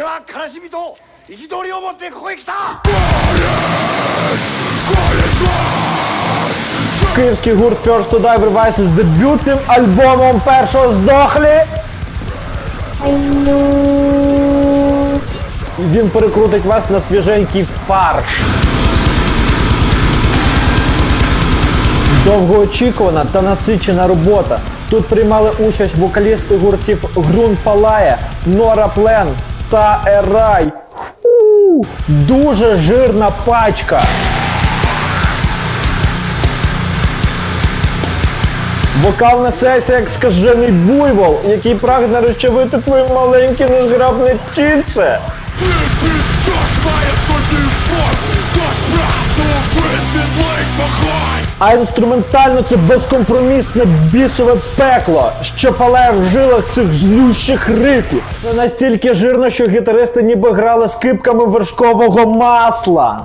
俺は悲しみと憤りを持ってここへ来た Київський гурт First to Die вривається з дебютним альбомом першого здохлі. І він перекрутить вас на свіженький фарш. Довгоочікувана та насичена робота. Тут приймали участь вокалісти гуртів Грун Палає, Нора Плен та Ерай. Фу, дуже жирна пачка. Вокал несеться як скажений буйвол, який прагне розчавити твоє маленьке незграбне тільце. Ты пиздешь А інструментально це безкомпромісне бісове пекло, що палає в жилах цих злющих рифів. Це настільки жирно, що гітаристи ніби грали з кипками вершкового масла.